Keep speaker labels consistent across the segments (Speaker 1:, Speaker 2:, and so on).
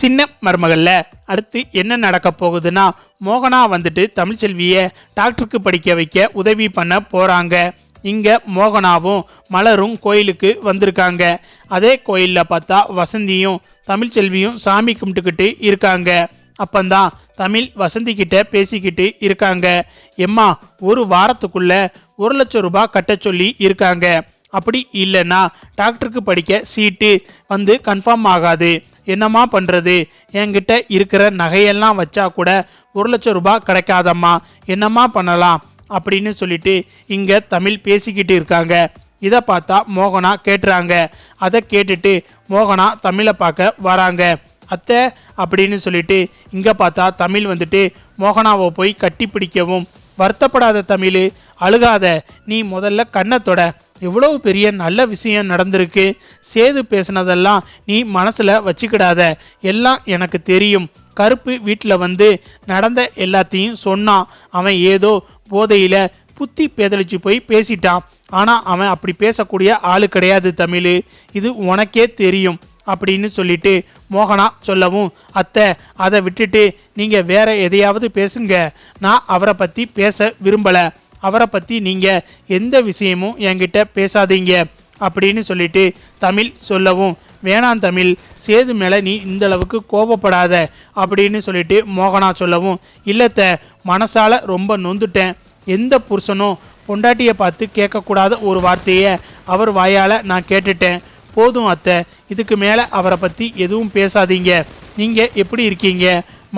Speaker 1: சின்ன மருமகள்ல. அடுத்து என்ன நடக்க போகுதுன்னா மோகனா வந்துட்டு தமிழ்ச்செல்வியை டாக்டருக்கு படிக்க வைக்க உதவி பண்ண போகிறாங்க இங்கே மோகனாவும் மலரும் கோயிலுக்கு வந்திருக்காங்க. அதே கோயிலில் பார்த்தா வசந்தியும் தமிழ்ச்செல்வியும் சாமி கும்பிட்டுக்கிட்டு இருக்காங்க. அப்பந்தான் தமிழ் வசந்தி கிட்ட பேசிக்கிட்டு இருக்காங்க. எம்மா ஒரு வாரத்துக்குள்ள ஒரு லட்சம் ரூபாய் கட்ட சொல்லி இருக்காங்க. அப்படி இல்லைன்னா டாக்டருக்கு படிக்க சீட்டு வந்து கன்ஃபார்ம் ஆகாது. என்னம்மா பண்ணுறது என்கிட்ட இருக்கிற நகையெல்லாம் வச்சா கூட ஒரு லட்சம் ரூபாய் கிடைக்காதம்மா. என்னம்மா பண்ணலாம்? அப்படின்னு சொல்லிட்டு இங்கே தமிழ் பேசிக்கிட்டு இருக்காங்க. இதை பார்த்தா மோகனா கேட்டுறாங்க. அதை கேட்டுட்டு மோகனா தமிழை பார்க்க வராங்க. அத்தை அப்படின்னு சொல்லிட்டு இங்கே பார்த்தா தமிழ் வந்துட்டு மோகனாவை போய் கட்டி பிடிக்கவும் வருத்தப்படாத தமிழ் அழுகாத நீ முதல்ல கண்ணை தொட. எவ்வளவு பெரிய நல்ல விஷயம் நடந்திருக்கு? சேது பேசுனதெல்லாம் நீ மனசில் வச்சுக்கிடாத. எல்லாம் எனக்கு தெரியும். கருப்பு வீட்டில் வந்து நடந்த எல்லாத்தையும் சொன்னான். அவன் ஏதோ போதையில் புத்தி பேதலிச்சு போய் பேசிட்டான். ஆனால் அவன் அப்படி பேசக்கூடிய ஆள் கிடையாது தமிழ். இது உனக்கே தெரியும் அப்படின்னு சொல்லிட்டு மோகனா சொல்லவும் அத்தை அதை விட்டுட்டு நீங்கள் வேற எதையாவது பேசுங்க. நான் அவரை பற்றி பேச விரும்பலை. அவரை பற்றி நீங்கள் எந்த விஷயமும் என்கிட்ட பேசாதீங்க அப்படின்னு சொல்லிட்டு தமிழ் சொல்லவும் வேணாம் தமிழ் சேது மேலே நீ இந்த அளவுக்கு கோபப்படாத அப்படின்னு சொல்லிட்டு மோகனா சொல்லவும் இல்லத்த மனசால ரொம்ப நொந்துட்டேன். எந்த புருஷனும் பொண்டாட்டியை பார்த்து கேட்கக்கூடாத ஒரு வார்த்தையை அவர் வாயால் நான் கேட்டுட்டேன். போதும் அத்தை இதுக்கு மேலே அவரை பற்றி எதுவும் பேசாதீங்க. நீங்கள் எப்படி இருக்கீங்க?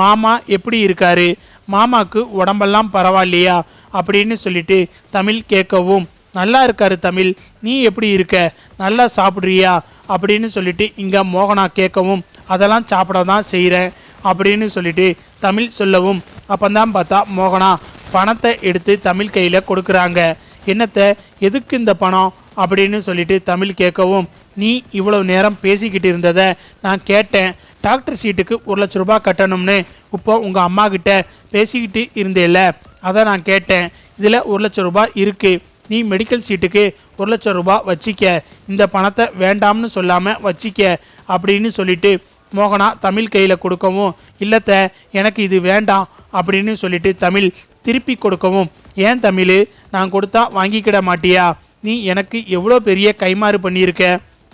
Speaker 1: மாமா எப்படி இருக்காரு? மாமாக்கு உடம்பெல்லாம் பரவாயில்லையா? அப்படின்னு சொல்லிட்டு தமிழ் கேட்கவும் நல்லா இருக்காரு தமிழ். நீ எப்படி இருக்க? நல்லா சாப்பிட்றியா? அப்படின்னு சொல்லிட்டு இங்கே மோகனா கேட்கவும் அதெல்லாம் சாப்பிட தான் செய்கிறேன் அப்படின்னு சொல்லிட்டு தமிழ் சொல்லவும் அப்பந்தான் பார்த்தா மோகனா பணத்தை எடுத்து தமிழ் கையில் கொடுக்குறாங்க. என்னத்தை? எதுக்கு இந்த பணம்? அப்படின்னு சொல்லிட்டு தமிழ் கேட்கவும் நீ இவ்வளவு நேரம் பேசிக்கிட்டு இருந்ததை நான் கேட்டேன். டாக்டர் சீட்டுக்கு ஒரு லட்ச ரூபாய் கட்டணும்னு இப்போ உங்கள் அம்மா கிட்ட பேசிக்கிட்டு இருந்தேல்ல அதை நான் கேட்டேன். இதில் ஒரு லட்ச ரூபாய் இருக்குது நீ மெடிக்கல் சீட்டுக்கு ஒரு லட்சம் ரூபாய் வச்சிக்க. இந்த பணத்தை வேண்டாம்னு சொல்லாமல் வச்சிக்க அப்படின்னு சொல்லிட்டு மோகனா தமிழ் கையில் கொடுக்கவும் இல்லத்த எனக்கு இது வேண்டாம் அப்படின்னு சொல்லிட்டு தமிழ் திருப்பி கொடுக்கவும் ஏன் தமிழ்? நான் கொடுத்தா வாங்கிக்கிட மாட்டியா? நீ எனக்கு எவ்வளோ பெரிய கைமாறு பண்ணியிருக்க?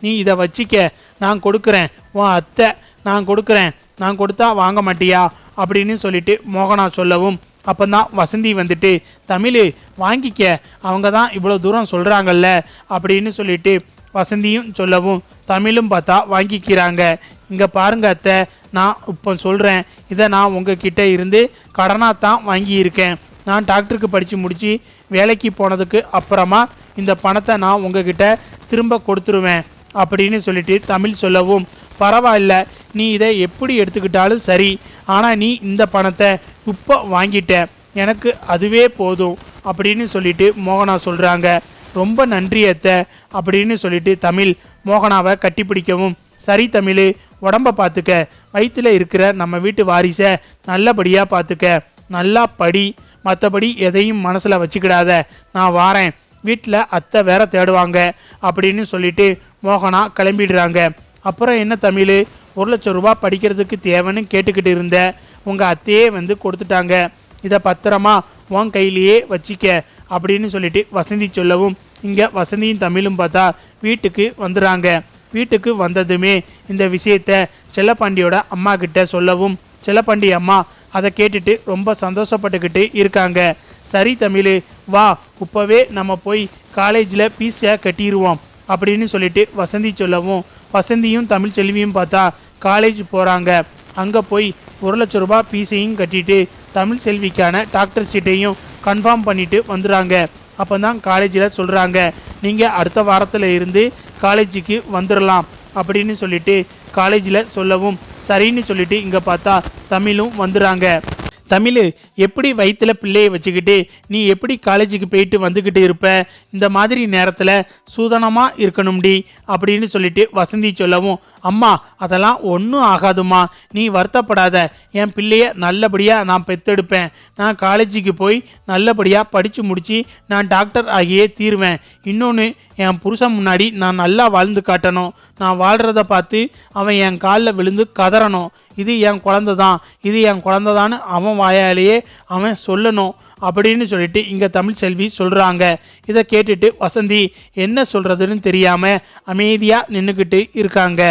Speaker 1: நீ இதை வச்சிக்க. நான் கொடுக்குறேன். உன் அத்தை நான் கொடுக்குறேன். நான் கொடுத்தா வாங்க மாட்டியா? அப்படின்னு சொல்லிட்டு மோகனா சொல்லவும் அப்பந்தான் வசந்தி வந்துட்டு தமிழ் வாங்கிக்க. அவங்க தான் இவ்வளோ தூரம் சொல்கிறாங்கல்ல அப்படின்னு சொல்லிட்டு வசந்தியும் சொல்லவும் தமிழும் பார்த்தா வாங்கிக்கிறாங்க. இங்கே பாருங்க அத்தை நான் இப்போ சொல்கிறேன் இதை நான் உங்ககிட்ட இருந்து கடனாக தான் வாங்கியிருக்கேன். நான் டாக்டருக்கு படித்து முடித்து வேலைக்கு போனதுக்கு அப்புறமா இந்த பணத்தை நான் உங்ககிட்ட திரும்ப கொடுத்துருவேன். அப்படின்னு சொல்லிட்டு தமிழ் சொல்லவும் பரவாயில்ல நீ இதை எப்படி எடுத்துக்கிட்டாலும் சரி ஆனால் நீ இந்த பணத்தை இப்போ வாங்கிட்ட எனக்கு அதுவே போதும் அப்படின்னு சொல்லிட்டு மோகனா சொல்கிறாங்க ரொம்ப நன்றி அத்தை அப்படின்னு சொல்லிட்டு தமிழ் மோகனாவை கட்டிப்பிடிக்கவும் சரி தமிழ் உடம்ப பார்த்துக்க வயிற்றில் இருக்கிற நம்ம வீட்டு வாரிசை நல்லபடியாக பார்த்துக்க நல்லா படி. மற்றபடி எதையும் மனசில் வச்சுக்கிடாத. நான் வாரேன். வீட்டில் அத்தை வேற தேடுவாங்க அப்படின்னு சொல்லிட்டு மோகனா கிளம்பிடுறாங்க. அப்புறம் என்ன தமிழ்? ஒரு லட்சம் ரூபாய் படிக்கிறதுக்கு தேவைன்னு கேட்டுக்கிட்டு இருந்த உங்கள் அத்தையே வந்து கொடுத்துட்டாங்க. இதை பத்திரமா உன் கையிலேயே வச்சிக்க அப்படின்னு சொல்லிட்டு வசந்தி சொல்லவும் இங்கே வசந்தியும் தமிழும் பார்த்தா வீட்டுக்கு வந்துடுறாங்க. வீட்டுக்கு வந்ததுமே இந்த விஷயத்த செல்லப்பாண்டியோட அம்மா கிட்ட சொல்லவும் செல்லப்பாண்டி அம்மா அதை கேட்டுட்டு ரொம்ப சந்தோஷப்பட்டுக்கிட்டு இருக்காங்க. சரி தமிழ் வா இப்போவே நம்ம போய் காலேஜில் பீஸை கட்டிடுவோம் அப்படின்னு சொல்லிட்டு வசந்தி சொல்லவும் வசந்தியும் தமிழ் செல்வியும் பார்த்தா காலேஜ் போகிறாங்க அங்கே போய் ஒரு லட்ச ரூபாய் பீஸையும் கட்டிட்டு தமிழ் செல்விக்கான டாக்டர் சீட்டையும் கன்ஃபார்ம் பண்ணிட்டு வந்துடுறாங்க. அப்போ தான் காலேஜில் சொல்கிறாங்க நீங்கள் அடுத்த வாரத்தில் இருந்து காலேஜுக்கு வந்துடலாம் அப்படின்னு சொல்லிட்டு காலேஜில் சொல்லவும் சரின்னு சொல்லிட்டு இங்கே பார்த்தா தமிழும் வந்துடுறாங்க. தமிழ் எப்படி வயிற்றில் பிள்ளையை வச்சுக்கிட்டு நீ எப்படி காலேஜுக்கு போயிட்டு வந்துக்கிட்டு இருப்ப? இந்த மாதிரி நேரத்தில் சூதனமாக இருக்கணும்டி அப்படின்னு சொல்லிட்டு வசந்தி சொல்லவும் அம்மா அதெல்லாம் ஒன்றும் ஆகாதும்மா. நீ வருத்தப்படாத. என் பிள்ளைய நல்லபடியாக நான் பெத்தெடுப்பேன். நான் காலேஜுக்கு போய் நல்லபடியாக படித்து முடித்து நான் டாக்டர் ஆகியே தீருவேன். இன்னொன்று என் புருஷன் முன்னாடி நான் நல்லா வாழ்ந்து காட்டணும். நான் வாழ்கிறத பார்த்து அவன் என் காலில் விழுந்து கதறணும். இது என் குழந்த தான் இது என் குழந்த தான்னு அவன் வாயாலேயே அவன் சொல்லணும் அப்படின்னு சொல்லிட்டு இங்கே தமிழ் செல்வி சொல்கிறாங்க இதை கேட்டுட்டு வசந்தி என்ன சொல்கிறதுன்னு தெரியாமல் அமைதியாக நின்றுக்கிட்டு இருக்காங்க.